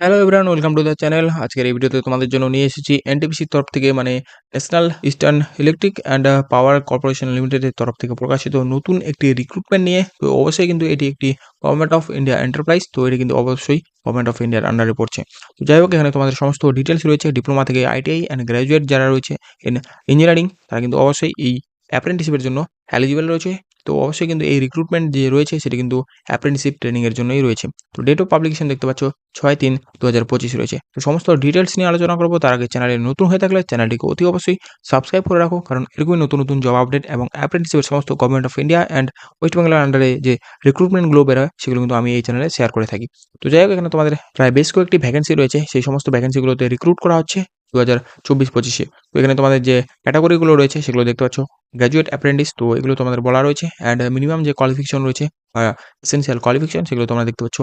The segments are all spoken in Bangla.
Hello everyone welcome to the channel আজকের এই ভিডিওতে তোমাদের জন্য নিয়ে এসেছি এনটিপিসির তরফ থেকে মানে national eastern electric and power corporation লিমিটেডের তরফ থেকে প্রকাশিত নতুন একটি রিক্রুটমেন্ট নিয়ে। তো অবশ্যই কিন্তু এটি একটি গভর্নমেন্ট অফ ইন্ডিয়া এন্টারপ্রাইজ তো এটি কিন্তু অবশ্যই গভর্নমেন্ট অফ ইন্ডিয়ার আন্ডারে পড়ছে। তো যাই হোক, এখানে তোমাদের সমস্ত ডিটেলস রয়েছে ডিপ্লোমা থেকে আইটিআই অ্যান্ড গ্র্যাজুয়েট যারা রয়েছে ইন ইঞ্জিনিয়ারিং তারা কিন্তু অবশ্যই এই অ্যাপ্রেন্টিসিপের জন্য এলিজিবল রয়েছে। তো অবশ্যই কিন্তু এই রিক্রুটমেন্ট যে রয়েছে সেটি কিন্তু অ্যাপ্রেন্টিসিপ ট্রেনিংয়ের জন্যই রয়েছে। তো ডেট অফ পাবলিকেশন দেখতে পাচ্ছ ছয় তিন দু হাজার পঁচিশ রয়েছে। তো সমস্ত ডিটেলস নিয়ে আলোচনা করব, তার আগে চ্যানেলে নতুন হয়ে থাকলে চ্যানেলটিকে অতি অবশ্যই সাবস্ক্রাইব করে রাখো, কারণ এরকমই নতুন নতুন জব আপডেট এবং অ্যাপ্রেন্টিসিপের সমস্ত government of India and west বেঙ্গলের আন্ডারে যে রিক্রুটমেন্টগুলো বেরোয় সেগুলো কিন্তু আমি এই চ্যানেলে শেয়ার করে থাকি। তো যাই হোক, এখানে তোমাদের প্রায় বেশ কয়েকটি ভ্যাকেন্সি রয়েছে। সেই সমস্ত ভ্যাকেন্সিগুলোতে রিক্রুট করা হচ্ছে দু হাজার চব্বিশ পঁচিশে। তো এখানে তোমাদের যে ক্যাটাগরিগুলো রয়েছে সেগুলো দেখতে পাচ্ছ। গ্র্যাজুয়েট অ্যাপ্রেন্টিস তো এগুলো তোমাদের বলা রয়েছে। অ্যান্ড মিনিমাম যে কোয়ালিফিকেশন রয়েছে এসেন্সিয়াল কোয়ালিফিকেশন সেগুলো তোমরা দেখতে পাচ্ছ।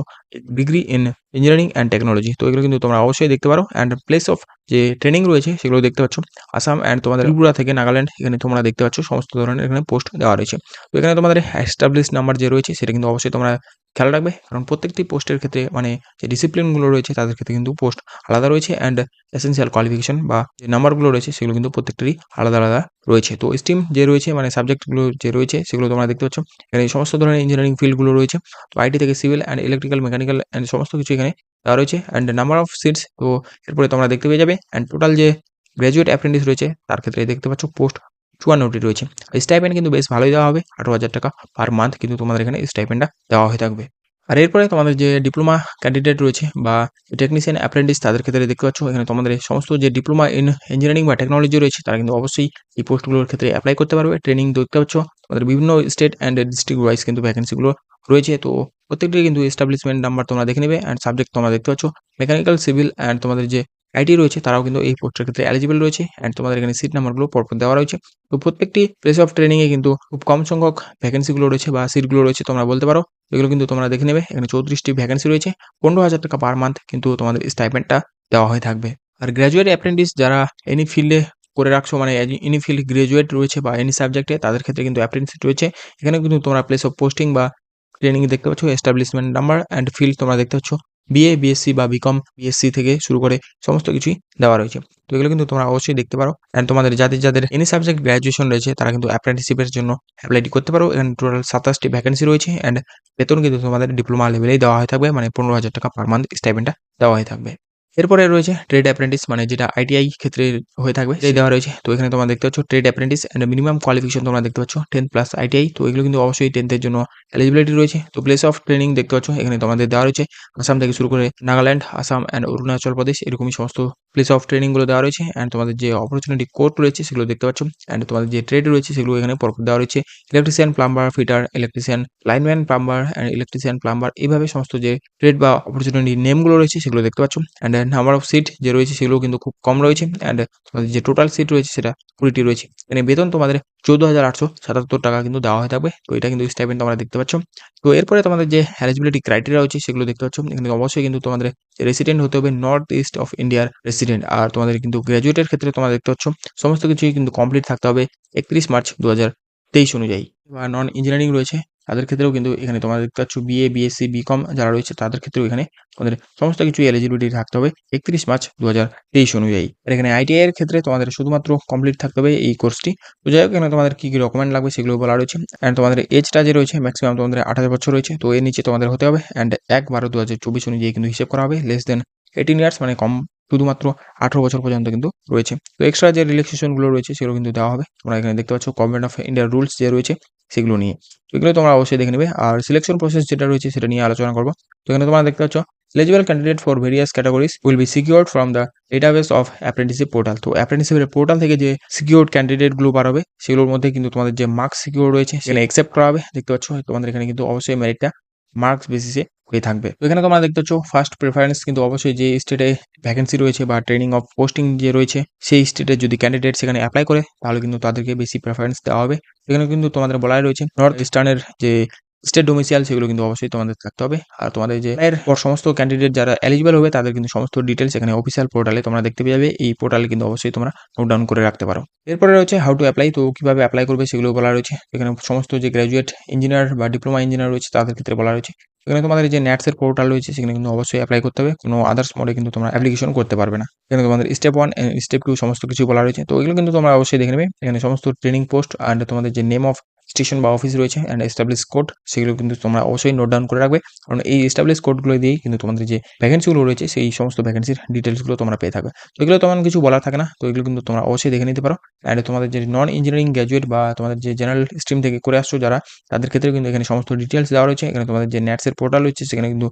Degree in engineering and technology তো এগুলো কিন্তু তোমরা অবশ্যই দেখতে পারো। অ্যান্ড প্লেস অফ যে ট্রেনিং রয়েছে, সেগুলো দেখতে পাচ্ছ। আসাম অ্যান্ড তোমাদের ত্রিপুরা থেকে নাগাল্যান্ড এখানে তোমরা দেখতে পাচ্ছ। সমস্ত ধরনের এখানে পোস্ট দেওয়া রয়েছে। তো এখানে তোমাদের এস্টাবলিশ নাম্বার যে রয়েছে, সেটা কিন্তু অবশ্যই তোমরা খেয়াল রাখবে। কারণ প্রত্যেকটি পোস্টের ক্ষেত্রে মানে যে ডিসিপ্লিনগুলো রয়েছে, তাদের ক্ষেত্রে কিন্তু পোস্ট আলাদা রয়েছে। অ্যান্ড এসেন্সিয়াল কোয়ালিফিকেশন বা যে নাম্বারগুলো রয়েছে সেগুলো কিন্তু প্রত্যেকটারই আলাদা আলাদা রয়েছে। তো স্ট্রিম যে রয়েছে মানে সাবজেক্টগুলো যে রয়েছে, সেগুলো তোমরা দেখতে পাচ্ছ। এখানে সমস্ত ধরনের ইঞ্জিনিয়ারিং ফিল্ডগুলো রয়েছে। তো আইটি থেকে civil and electrical mechanical and সমস্ত কিছু এখানে দেওয়া রয়েছে। অ্যান্ড নাম্বার অফ সিটস তো এরপরে তোমরা দেখতে পেয়ে যাবে। অ্যান্ড টোটাল যে গ্র্যাজুয়েট অ্যাপ্রেন্টিস রয়েছে, তার ক্ষেত্রে দেখতে পাচ্ছ পোস্ট চুয়ান্নটি রয়েছে। স্টাইপেন্ড কিন্তু বেশ ভালোই দেওয়া হবে, আঠারো হাজার টাকা পার মান্থ কিন্তু তোমাদের এখানে স্টাইপেন্ডটা দেওয়া হয়ে থাকবে। আর এরপরে তোমাদের যে ডিপ্লোমা ক্যান্ডিডেট রয়েছে বা টেকনিশিয়ান অ্যাপ্রেন্টিস তাদের ক্ষেত্রে দেখতে পাচ্ছ, এখানে তোমাদের সমস্ত যে ডিপ্লোমা ইন ইঞ্জিনিয়ারিং বা টেকনোলজি রয়েছে, তারা কিন্তু অবশ্যই এই পোস্টগুলোর ক্ষেত্রে অ্যাপ্লাই করতে পারবে। ট্রেনিং দেখতে পাচ্ছ, তোমাদের বিভিন্ন স্টেট অ্যান্ড ডিস্ট্রিক্ট ওয়াইজ কিন্তু ভ্যাকেন্সিগুলো রয়েছে। তো প্রত্যেকটি কিন্তু এস্টাবলিশমেন্ট নাম্বার তোমরা দেখে নেবে অ্যান্ড সাবজেক্ট তোমরা দেখতে পাচ্ছ। মেকানিক্যাল সিভিল অ্যান্ড তোমাদের যে আইটি রয়েছে, তারাও কিন্তু এই পোস্টের ক্ষেত্রে এলিজিবল রয়েছে অ্যান্ড তোমাদের এখানে সিট নাম্বারগুলো পরপর দেওয়া রয়েছে। তো প্রত্যেকটি প্লেস অফ ট্রেনিংয়ে কিন্তু খুব কম সংখ্যক ভ্যাকেন্সিগুলো রয়েছে বা সিটগুলো রয়েছে তোমরা বলতে পারো। এগুলো কিন্তু তোমরা দেখে নেবে, এখানে চৌত্রিশটি ভ্যাকেন্সি রয়েছে, পনেরো হাজার টাকা পার মান্থ কিন্তু তোমাদের স্টাইপেন্ডটা দেওয়া হয়ে থাকবে। আর গ্র্যাজুয়েট অ্যাপ্রেন্টিস যারা এনি ফিল্ডে করে রাখছো মানে এনি ফিল্ড গ্রাজুয়েট রয়েছে বা এনি সাবজেক্টে তাদের ক্ষেত্রে কিন্তু অ্যাপ্রেন্টিস রয়েছে। এখানে কিন্তু তোমরা প্লেস অফ পোস্টিং বা ট্রেনিং দেখতে পাচ্ছ এস্টাবলিশমেন্ট নাম্বার অ্যান্ড ফিল্ড তোমরা দেখতে পাচ্ছ। বিএ বিএসসি বা বিকম বিএসসি থেকে শুরু করে সমস্ত কিছুই দেওয়া রয়েছে। তো এগুলো কিন্তু তোমরা অবশ্যই দেখতে পারো। অ্যান্ড তোমাদের যাদের যাদের এনি সাবজেক্ট গ্র্যাজুয়েশন রয়েছে, তারা কিন্তু অ্যাপ্রেন্টিসিপের জন্য অ্যাপ্লাইটি করতে পারো। এখানে টোটাল সাতাশটি ভ্যাকেন্সি রয়েছে। অ্যান্ড বেতন কিন্তু তোমাদের ডিপ্লোমা লেভেলেই দেওয়া হয়ে থাকবে। মানে পনেরো হাজার টাকা পার মান্থ স্টাইপেন্টটা দেওয়া হয়ে থাকবে। এরপরে রয়েছে ট্রেড অ্যাপ্রেন্টিস মানে যেটা আইটিআই ক্ষেত্রে হয়ে থাকবে সেই দেওয়া রয়েছে। তো এখানে তোমরা দেখতে পাচ্ছ trade apprentice and minimum qualification তোমরা দেখতে পাচ্ছ টেন প্লাস আইটিআই তো এগুলো কিন্তু অবশ্যই টেন্থের জন্য এলিজিবিলিটি রয়েছে। তো প্লেস অফ ট্রেনিং দেখতে পাচ্ছ, এখানে তোমাদের দেওয়া রয়েছে। আসাম থেকে শুরু করে নাগাল্যান্ড, আসাম অ্যান্ড অরুণাচল প্রদেশ, এরকমই সমস্ত প্লেস অফ ট্রেনিংগুলো দেওয়া রয়েছে অ্যান্ড তোমাদের যে অপরচুনিটি কোর্ট রয়েছে সেগুলো দেখতে পাচ্ছ অ্যান্ড তোমাদের যে ট্রেড রয়েছে সেগুলো এখানে পরপর দেওয়া রয়েছে। Electrician plumber fitter electrician lineman plumber and electrician plumber এইভাবে সমস্ত যে ট্রেড বা অপরচুনিটি নেমগুলো রয়েছে সেগুলো দেখতে পাচ্ছ অ্যান্ড নাম্বার অফ সিট যে রয়েছে সেগুলো কিন্তু খুব কম রয়েছে অ্যান্ড তোমাদের যে টোটাল সিট রয়েছে সেটা কুড়িটি রয়েছে। এখানে বেতন তোমাদের চৌদ্দ হাজার আটশো সাতাত্তর টাকা কিন্তু দেওয়া হয়ে থাকবে। তো এটা কিন্তু স্টাইপেন্ড তোমরা দেখতে পাচ্ছ। তো এরপরে তোমাদের যে এলিজিবিলিটি ক্রাইটেরিয়া রয়েছে সেগুলো দেখতে পাচ্ছ। এখানে অবশ্যই কিন্তু তোমাদের রেসিডেন্ট হতে হবে নর্থ ইস্ট অফ ইন্ডিয়ার রেসিডেন্ট আর তোমাদের কিন্তু গ্র্যাজুয়েটের ক্ষেত্রে তোমরা দেখতে পাচ্ছ, সমস্ত কিছুই কিন্তু কমপ্লিট থাকতে হবে একত্রিশ মার্চ দু তেইশ অনুযায়ী। বা নন ইঞ্জিনিয়ারিং রয়েছে, তাদের ক্ষেত্রেও কিন্তু এখানে তোমরা দেখতে পাচ্ছ বিএ বিএসসি বিকম যারা রয়েছে, তাদের ক্ষেত্রেও এখানে তোমাদের সমস্ত কিছু এলিজিবিলিটি থাকতে হবে একত্রিশ মার্চ দু হাজার তেইশ অনুযায়ী। আর এখানে আইটিআই এর ক্ষেত্রে তোমাদের শুধুমাত্র কমপ্লিট থাকতে হবে এই কোর্সটি তো যাই হোক, এখানে তোমাদের কী কী ডকুমেন্ট লাগবে সেগুলো বলা রয়েছে। অ্যান্ড তোমাদের এজটা যে রয়েছে ম্যাক্সিমাম তোমাদের আঠারো বছর রয়েছে, তো এর নিচে তোমাদের হতে হবে। অ্যান্ড এক বারো দু অনুযায়ী কিন্তু হিসেব করা হবে লেস দেন এইটিন ইয়ার্স মানে কম শুধুমাত্র আঠারো বছর পর্যন্ত কিন্তু রয়েছে। তো এক্সট্রা যে রিল্যাক্সেশনগুলো রয়েছে, সেগুলো কিন্তু দেওয়া হবে। তোমরা এখানে দেখতে পাচ্ছ গভর্নমেন্ট অফ ইন্ডিয়ার রুলস যে রয়েছে, সেগুলো নিয়ে। তো এগুলো তোমরা অবশ্যই দেখে নেবে। আর সিলেকশন প্রসেস যেটা রয়েছে, সেটা নিয়ে আলোচনা করব। তো এখানে তোমরা দেখতে পাচ্ছ, eligible candidate for various categories will be secured from the database of apprenticeship portal. তো অ্যাপ্রেন্টিসিপের পোর্টাল থেকে যে সিকিউরড ক্যান্ডিডেটগুলো বার হবে, সেগুলোর মধ্যে কিন্তু তোমাদের যে মার্কস সিকিউর রয়েছে, সেখানে অ্যাকসেপ্ট করা হবে। দেখতে পাচ্ছ, তোমাদের এখানে কিন্তু অবশ্যই মেরিটটা মার্কস বেসিসে হয়ে থাকবে। তো এখানে তোমরা দেখতে পাচ্ছ ফার্স্ট প্রেফারেন্স কিন্তু অবশ্যই যে স্টেটে ভ্যাকেন্সি রয়েছে বা ট্রেনিং অফ পোস্টিং যে রয়েছে, সেই স্টেটের যদি ক্যান্ডিডেট সেখানে অ্যাপ্লাই করে, তাহলে কিন্তু তাদেরকে বেশি প্রেফারেন্স দেওয়া হবে। এখানে কিন্তু তোমাদের বলাই রয়েছে নর্থ ইস্টার্নের যে স্টেট ডোমিসিয়াল সেগুলো কিন্তু অবশ্যই তোমাদের থাকতে হবে। আর তোমাদের যে এর পর সমস্ত ক্যান্ডিডেট যারা এলিজিবল হবে, তাদের কিন্তু সমস্ত ডিটেলস এখানে অফিসিয়াল পোর্টালে তোমরা দেখতে পেয়ে যাবে। এই পোর্টালে কিন্তু অবশ্যই তোমরা নোট ডাউন করে রাখতে পারো। এরপরে রয়েছে হাউ টু অ্যাপ্লাই তো কীভাবে অ্যাপ্লাই করবে সেগুলো বলা রয়েছে। এখানে সমস্ত যে গ্র্যাজুয়েট ইঞ্জিনিয়ার বা ডিপ্লোমা ইঞ্জিনিয়ার রয়েছে, তাদের ক্ষেত্রে বলা রয়েছে। এখানে তোমাদের যে ন্যাটসের পোর্টাল রয়েছে, সেখানে কিন্তু অবশ্যই অ্যাপ্লাই করতে হবে। কোনো আদার্স মোডে কিন্তু তোমরা অ্যাপ্লিকেশন করতে পারবে না। এখানে তোমাদের স্টেপ ওয়ান স্টেপ টু সমস্ত কিছু বলা রয়েছে। তো এগুলো কিন্তু তোমরা অবশ্যই দেখে নেবে। এখানে সমস্ত ট্রেনিং পোস্ট অ্যান্ড তোমাদের যে নেম অফ স্টেশন বা অফিস রয়েছে অ্যান্ড এস্টাবলিশ কোড সেগুলো কিন্তু তোমরা অবশ্যই নোট ডাউন করে রাখবে। কারণ এই এস্টাবলিশ কোডগুলো দিয়েই কিন্তু তোমাদের যে ভ্যাকেন্সিগুলো রয়েছে, সেই সমস্ত ভ্যাকেন্সির ডিটেলসগুলো তোমরা পেয়ে থাকবে। তো এগুলো তেমন কিছু বলার থাকে না, তো এগুলো কিন্তু তোমরা অবশ্যই দেখে নিতে পারো। অ্যান্ড তোমাদের যে নন ইঞ্জিনিয়ারিং গ্র্যাজুয়েট বা তোমাদের যে জেনারেল স্ট্রিম থেকে করে আসছো যারা, তাদের ক্ষেত্রে কিন্তু এখানে সমস্ত ডিটেলস দেওয়া রয়েছে। এখানে তোমাদের যে ন্যাটসের পোর্টাল রয়েছে, সেখানে কিন্তু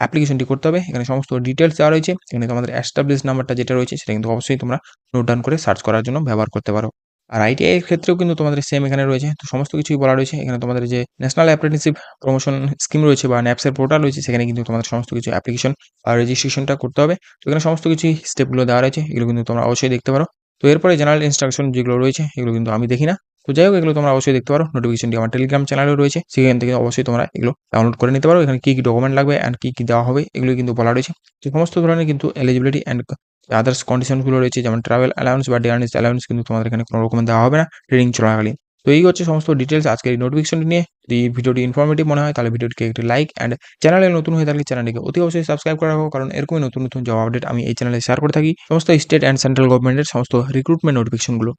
অ্যাপ্লিকেশনটি করতে হবে। এখানে সমস্ত ডিটেলস দেওয়া রয়েছে। এখানে তোমাদের অ্যাস্টাবলিশ নাম্বারটা যেটা রয়েছে, সেটা কিন্তু অবশ্যই তোমরা নোট ডাউন করে সার্চ করার জন্য ব্যবহার করতে পারো। আর আইটিআই এর ক্ষেত্রেও কিন্তু তোমাদের সেম এখানে রয়েছে। তো সমস্ত কিছুই বলা রয়েছে। এখানে তোমাদের যে ন্যাশনাল অ্যাপ্রেন্টিসশিপ প্রমোশন স্কিম রয়েছে বা ন্যাপসের পোর্টাল রয়েছে, সেখানে কিন্তু তোমাদের সমস্ত কিছু অ্যাপ্লিকেশন আর রেজিস্ট্রেশনটা করতে হবে। তো এখানে সমস্ত কিছুই স্টেপগুলো দেওয়া রয়েছে, এগুলো কিন্তু তোমরা অবশ্যই দেখতে পারো। তো এরপরে জেনারেল ইনস্ট্রাকশন যেগুলো রয়েছে, এগুলো কিন্তু আমি দেখি না। তো যাই হোক, এগুলো তোমরা অবশ্যই দেখতে পারো। নোটিফিকেশনটি আমার টেলিগ্রাম চ্যানেলেও রয়েছে। সেখান থেকে অবশ্যই তোমরা এগুলো ডাউনলোড করে নিতে পারো। এখানে কী কী ডকুমেন্ট লাগবে অ্যান্ড কী কী দেওয়া হবে, এগুলো কিন্তু বলা রয়েছে। তো সমস্ত ধরনের কিন্তু এলিজিবিলিটি অ্যান্ড আদার্স কন্ডিশনগুলো রয়েছে, যেমন ট্রাভেল অ্যালাউন্স বা ডেয়ারনেস অ্যালাউন্স কিন্তু তোমাদের এখানে কোনো রকম দেওয়া হবে না ট্রেনিং চলাকালীন। তো এই হচ্ছে সমস্ত ডিটেলস আজকের এই নোটিফিকেশনটি নিয়ে। যদি ভিডিওটি ইনফরমেটিভ মনে হয়, তাহলে ভিডিওটিকে একটি লাইক অ্যান্ড চ্যানেলে নতুন হয়ে থাকলে চ্যানেলটিকে অতি অবশ্যই সাবস্ক্রাইব করা হোক কারণ এরকমই নতুন নতুন জব আপডেট আমি এই চ্যানেলে শেয়ার করে থাকি। সমস্ত স্টেট অ্যান্ড সেন্ট্রাল গভর্নমেন্টের সমস্ত রিক্রুটমেন্ট নোটিফিকেশনগুলো